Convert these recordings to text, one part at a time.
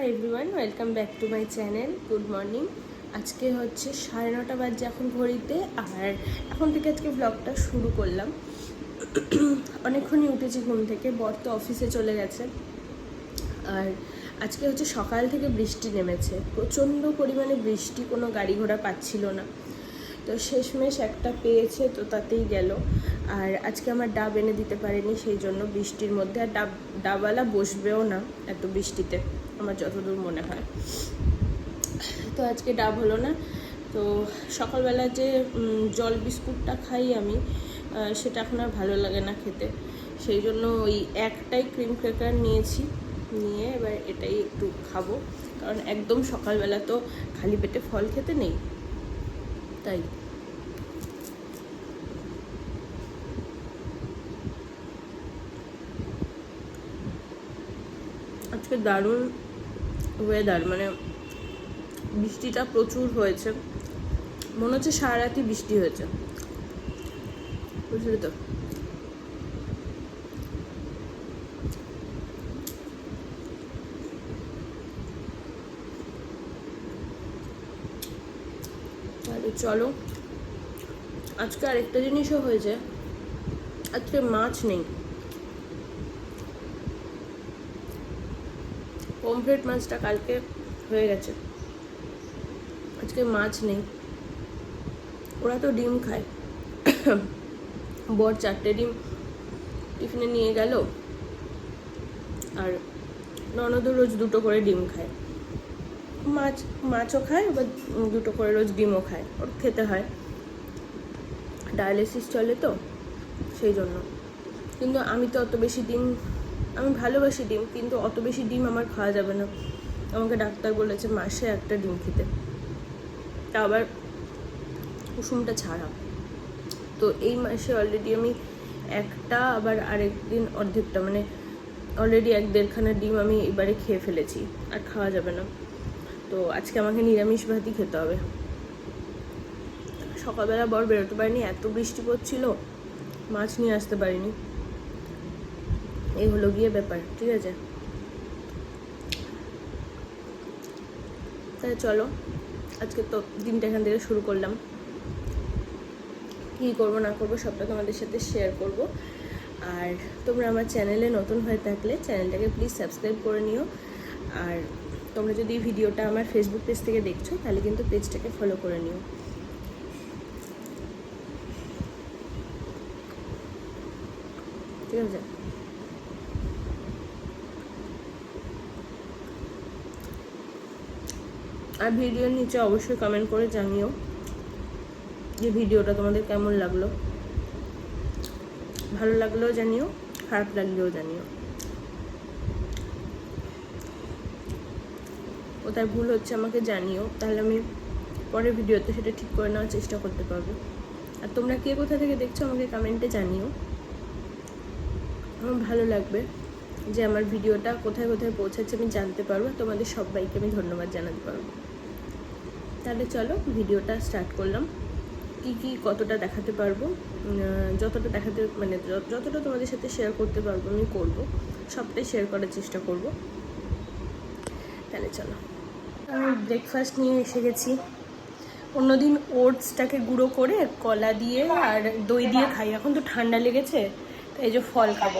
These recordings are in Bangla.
Hi everyone welcome back to my channel good morning আজকে হচ্ছে সাড়ে নটা বাজে এখন ঘড়িতে, আর এখন থেকে আজকে ব্লগটা শুরু করলাম। অনেকক্ষণই উঠেছি ঘুম থেকে, বর তো অফিসে চলে গেছে। আর আজকে হচ্ছে সকাল থেকে বৃষ্টি নেমেছে, প্রচণ্ড পরিমাণে বৃষ্টি, কোনো গাড়ি ঘোড়া পাচ্ছিল না। তো শেষমেশ একটা পেয়েছে, তো তাতেই গেল। আর আজকে আমার ডাব এনে দিতে পারেনি, সেই জন্য বৃষ্টির মধ্যে, আর ডাব ডাবওয়ালা বসবেও না এত বৃষ্টিতে। আমার যতদূর মনে হয়। তো আজকে ডাব হলো না। তো সকালবেলা যে জল বিস্কুটটা খাই আমি সেটা এখন আর ভালো লাগে না খেতে। সেই জন্য ওই একটাই ক্রিম ক্র্যাকার নিয়েছি। নিয়ে এবার এটাই একটু খাব। কারণ একদম সকালবেলা তো খালি পেটে ফল খেতে নেই। তাই। আজকে দারুণ ওয়েদার মানে বৃষ্টিটা প্রচুর হয়েছে। মনে হচ্ছে সারা রাতি বৃষ্টি হয়েছে। বুঝলি তো? চলো, আজকে আরেকটা জিনিসও হয়েছে। আজকে মাছ নেই। পমফ্রেট মাছটা কালকে হয়ে গেছে। আজকে মাছ নেই। ওরা তো ডিম খায়। বর চারটে ডিম টিফিনে নিয়ে গেল। আর ননদও রোজ দুটো করে ডিম খায়। মাছ, মাছও খায় বা দুটো করে রোজ ডিমও খায়। ওর খেতে হয়। ডায়ালিসিস চলে তো, সেই জন্য। কিন্তু আমি তো অত বেশি ডিম আমি ভালোবাসি ডিম, কিন্তু অত বেশি ডিম আমার খাওয়া যাবে না। আমাকে ডাক্তার বলেছে মাসে একটা ডিম খেতে। তা আবার কুসুমটা ছাড়া। তো এই মাসে অলরেডি আমি একটা, আবার আরেক দিন অর্ধেকটা মানে অলরেডি এক দেড়খানা ডিম আমি এবারে খেয়ে ফেলেছি, আর খাওয়া যাবে না। তো আজকে আমাকে নিরামিষ ভাতই খেতে হবে। সকালবেলা বর বেরোতে পারিনি, এত বৃষ্টি পড়ছিল, মাছ নিয়ে আসতে পারিনি। এই হলো গিয়ে ব্যাপার, ঠিক আছে? তাহলে চলো, আজকে তো দিনটা এখান থেকে শুরু করলাম। কী করব, না করব, সবটা তোমাদের সাথে শেয়ার করব। আর তোমরা আমার চ্যানেলে নতুন হয়ে থাকলে চ্যানেলটাকে প্লিজ সাবস্ক্রাইব করে নিও। আর তোমরা যদি ভিডিওটা আমার ফেসবুক পেজ থেকে দেখছ, তাহলে কিন্তু পেজটাকে ফলো করে নিও। ঠিক আছে? আর ভিডিওর নিচে অবশ্যই কমেন্ট করে জানিও যে ভিডিওটা তোমাদের কেমন লাগল। ভালো লাগলেও জানিও, খারাপ লাগলেও জানিও। কোথায় ভুল হচ্ছে, আমাকে জানিও, তাহলে আমি পরের ভিডিওতে সেটা ঠিক করে নেওয়ার চেষ্টা করতে পারব। আর তোমরা কে কোথা থেকে দেখছ আমাকে কমেন্টে জানিও। আমার ভালো লাগবে যে আমার ভিডিওটা কোথায় কোথায় পৌঁছাচ্ছে আমি জানতে পারব তোমাদের সবাইকে আমি ধন্যবাদ জানাতে পারব। তাহলে চলো ভিডিওটা স্টার্ট করলাম। কি কি কতটা দেখাতে পারব? যতটা দেখাতে মানে যতটা তোমাদের সাথে শেয়ার করতে পারব আমি করব। সবটাই শেয়ার করার চেষ্টা করব। তাহলে চলো। আমি ব্রেকফাস্ট নিয়ে এসে গেছি। অন্যদিন ওটসটাকে গুঁড়ো করে কলা দিয়ে আর দই দিয়ে খাই। এখন তো ঠান্ডা লেগেছে, তাই যে ফল খাব।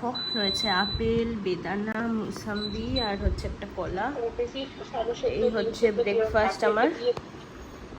দেখো, রয়েছে আপেল বেদানা মুসাম্বি আর হচ্ছে একটা কলা। এই হচ্ছে ব্রেকফাস্ট আমার।